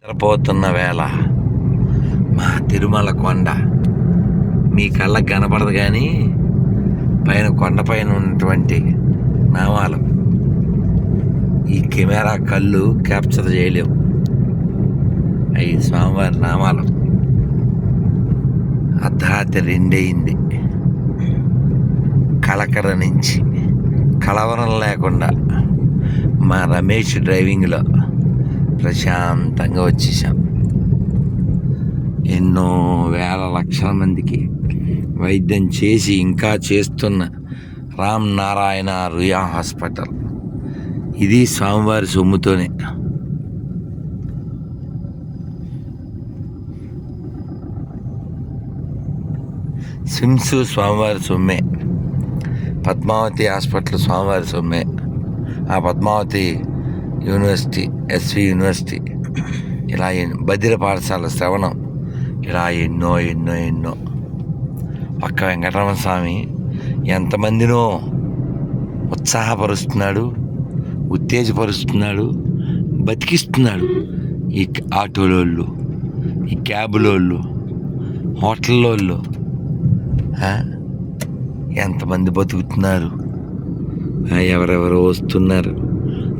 నిద్రపోతున్న వేళ. మా తిరుమల కొండ. మీ కళ్ళకు కనపడదు కానీ పైన కొండపైన ఉన్నటువంటి నామాలు. ఈ కెమెరా కళ్ళు క్యాప్చర్ చేయలేవు. అవి స్వామివారి నామాలు. అర్ధరాత్రి రెండయింది. కలకర నుంచి కలవరం లేకుండా మా రమేష్ డ్రైవింగ్లో ప్రశాంతంగా వచ్చేసాం. ఎన్నో వేల లక్షల మందికి వైద్యం చేసి ఇంకా చేస్తున్న రామ్ నారాయణ రుయా హాస్పిటల్. ఇది స్వామివారి సొమ్ముతోనే. సిమ్స్ స్వామివారి సొమ్మే. పద్మావతి హాస్పిటల్ స్వామివారి సొమ్మే. ఆ పద్మావతి యూనివర్సిటీ ఎస్వి యూనివర్సిటీ. ఇలా బదిర పాఠశాల శ్రవణం. ఇలా ఎన్నో ఎన్నో ఎన్నో. పక్క వెంకటరమణ స్వామి ఎంతమందినో ఉత్సాహపరుస్తున్నాడు ఉత్తేజపరుస్తున్నాడు బతికిస్తున్నాడు ఈ ఆటోలోళ్ళు ఈ క్యాబులోళ్ళు హోటల్లోళ్ళు. ఎంతమంది బతుకుతున్నారు? ఎవరెవరో వస్తున్నారు.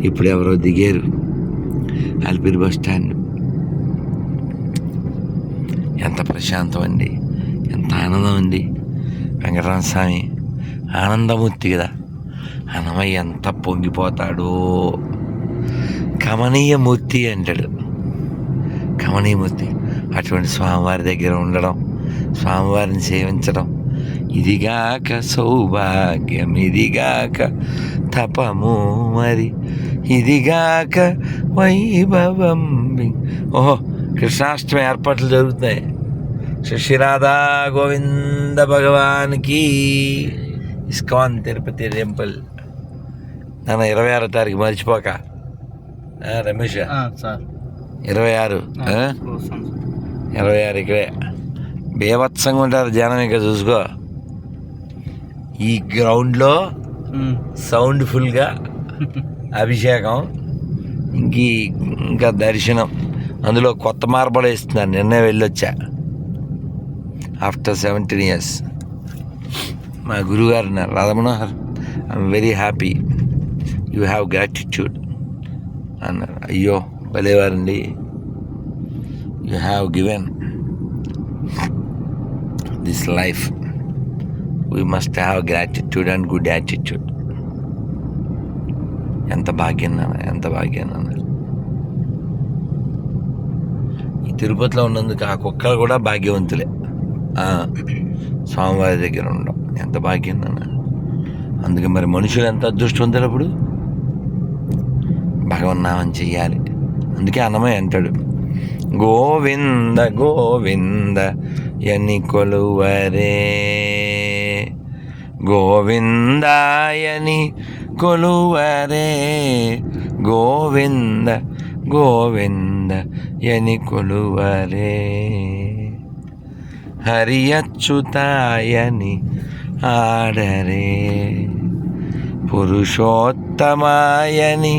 ఇప్పుడు ఎవరో దిగారు. Alipiri bus stand. ఎంత ప్రశాంతం అండి ఎంత ఆనందం అండి వెంకటరామ స్వామి ఆనందమూర్తి కదా. అన్నమయ్య ఎంత పొంగిపోతాడో. కమనీయమూర్తి అంటాడు. కమనీయమూర్తి అటువంటి స్వామివారి దగ్గర ఉండడం స్వామివారిని సేవించడం ఇదిగాక సౌభాగ్యం ఇదిగాక తపము మరి. ఇదిగాక వైభవం ఓహో కృష్ణాష్టమి ఏర్పాట్లు జరుగుతున్నాయి. శశిరాధా గోవింద భగవాన్కి ఇస్కాన్ తిరుపతి టెంపుల్. నన్ను ఇరవై ఆరో తారీఖు మర్చిపోక. రమేష్? ఇరవై ఆరు? ఇరవై ఆరు ఇక్కడే. బీభత్సంగా ఉంటారు జనం ఇక చూసుకో. ఈ గ్రౌండ్లో సౌండ్ ఫుల్గా అభిషేకం ఇంక ఇంకా దర్శనం. అందులో కొత్త మార్బల్ వేస్తున్నారు నిన్నే వెళ్ళొచ్చా? ఆఫ్టర్ సెవెంటీన్ ఇయర్స్ మా గురుగారు ఉన్నారు Radhamanohar I'm very happy you have gratitude అన్నారు అయ్యో భలేవారండి. You have given this life we must have gratitude and good attitude ఎంత భాగ్యం నాన్న ఎంత భాగ్యం నాన్న. ఈ తిరుపతిలో ఉన్నందుకు ఆ కుక్కలు కూడా భాగ్యవంతులే. స్వామివారి దగ్గర ఉండడం ఎంత భాగ్యం నాన్న. అందుకే మరి మనుషులు ఎంత అదృష్టవంతులు అప్పుడు? భగవన్నామం చెయ్యాలి. అందుకే అన్నమయ్య అంటాడు గోవింద గోవింద ఎని కొలువరే. గోవిందాయని కొలువరే గోవింద గోవింద ఎని కొలువరే హరియచ్యుతాయని ఆడరే పురుషోత్తమాయని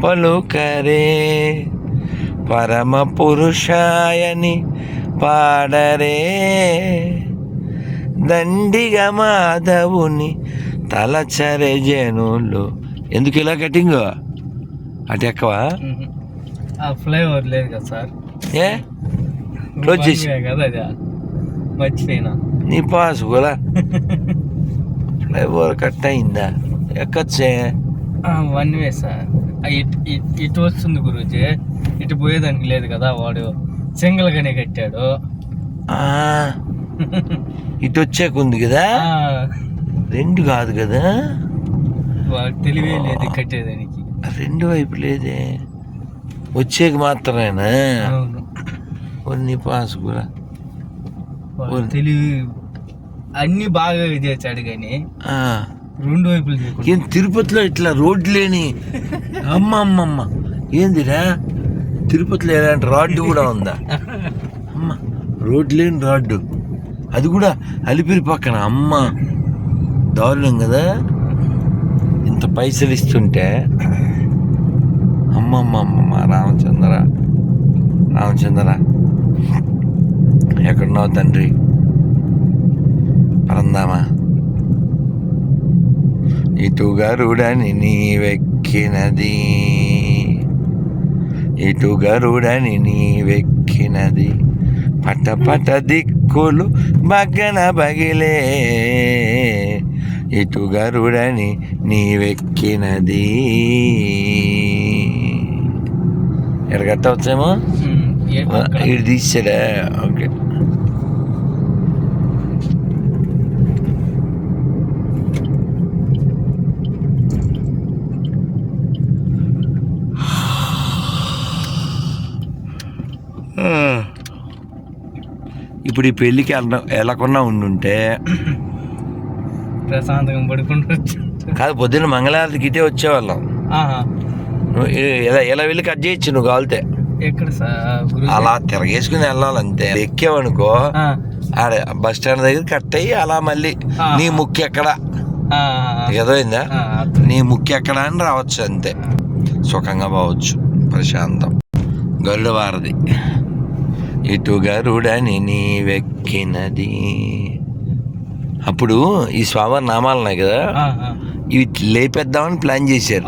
పలుకరే పరమ పురుషాయని పాడరే దండిగ మాధవుని తలచరే జనులు ఎందుకు ఇలా కటింగ్? అటు ఎక్కవా? ఆ ఫ్లేవర్ లేదు కదా సార్. ఏ? క్లోజ్ చేసి. కదా మర్చిపోయినా. నీ పాస్ కూడా. ఫ్లైఓవర్ కట్ అయిందా? ఎక్కచ్చే. One way sir. ఇట్- వస్తుంది గురూజీ. ఇటు పోయేదానికి లేదు కదా వాడు. సింగిల్ గానే కట్టాడు. ఇటు వచ్చేకుంది కదా రెండు కాదు కదా? తెలివే లేదు కట్టేదానికి. రెండు వైపు లేదే. వచ్చేకి మాత్రమేనా? అవును. కొన్ని పాస్ కూడా. తెలివి అన్ని బాగా చేశాడు కానీ రెండు వైపులు ఏం తిరుపతిలో ఇట్లా రోడ్డు లేని అమ్మ అమ్మ అమ్మ ఏందిరా? తిరుపతిలో ఇలాంటి రాడ్డు కూడా ఉందా? అమ్మ రోడ్డు లేని రాడ్డు. అది కూడా అలిపిరి పక్కన అమ్మ. దారుణం కదా? ఇంత పైసలు ఇస్తుంటే? అమ్మమ్మ అమ్మమ్మ రామచంద్ర రామచంద్ర ఎక్కడున్నావు తండ్రి? పరందామా? ఇటు గరుడని నీవెక్కినది. ఇటు గరుడని నీవెక్కినది. పట పట దిక్కులు బగ్గన బగిలే ఇటు గరుడని నీవెక్కినది. ఎక్కడ కట్టవచ్చేమో? ఇటు తీసాడా ఓకే. ఇప్పుడు ఈ పెళ్ళికి వెళ్ళ వెళ్ళకుండా ఉండుంటే ప్రశాంతంగా పడుకుంటూ కాదు పొద్దున్న మంగళారతికి ఇటే వచ్చేవాళ్ళం. నువ్వు ఇ- ఇలా ఇలా వెళ్ళి కట్ చేయొచ్చు నువ్వు కావాలితే? ఎక్కడ సార్ గురు అలా తిరగేసుకుని వెళ్ళాలంతే. ఎక్కావనుకో ఆడ బస్ స్టాండ్ దగ్గర కట్ అయ్యి అలా మళ్ళీ. నీ ముక్కు ఎక్కడ? అర్థం. నీ ముక్కు ఎక్కడ అని రావచ్చు అంతే. సుఖంగా పోవచ్చు ప్రశాంతం. గరుడ వారది ఇటు గరుడని నీవెక్కినది అప్పుడు ఈ స్వామివారి నామాలు ఉన్నాయి కదా. ఇవి లేపేద్దామని ప్లాన్ చేశారు.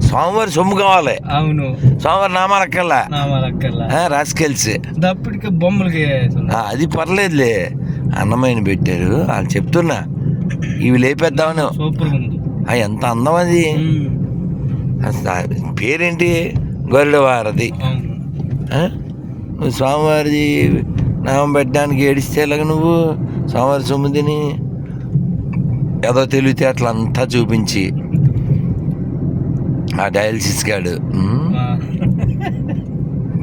స్వామివారి సొమ్ము కావాలి. అవును. స్వామివారి నామాలు అక్కర్లా? నా వాళ్ళక్కర్లా రాసుకెళ్ళి బొమ్మలకి వేస్తున్నా. అది పర్లేదులే. అన్నమైన పెట్టారు. వాళ్ళు చెప్తున్నా ఇవి లేపేద్దామని. సూపర్ ఎంత అందం అది. పేరేంటి? గరుడ వారది అవును. ఆ? నువ్వు స్వామివారిది నామం పెట్టడానికి ఏడిస్తే ఎలాగ నువ్వు? స్వామివారి సొమ్మిదిని ఏదో తెలివితేటలు అంతా చూపించి ఆ డయాలసిస్ గాడు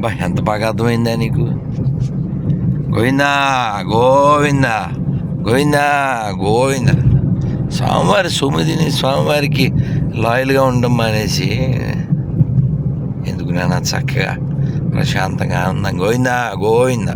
బా ఎంత బాగా అర్థమైందా నీకు? గోవిందా గోవిందా గోవిందా గోవిందా. స్వామివారి సొమ్మిదిని స్వామివారికి లాయల్గా ఉండడం అనేసి ఎందుకు నాన్న చక్కగా ప్రశాంతంగా ఆనందంగా గోవిందా గోవిందా.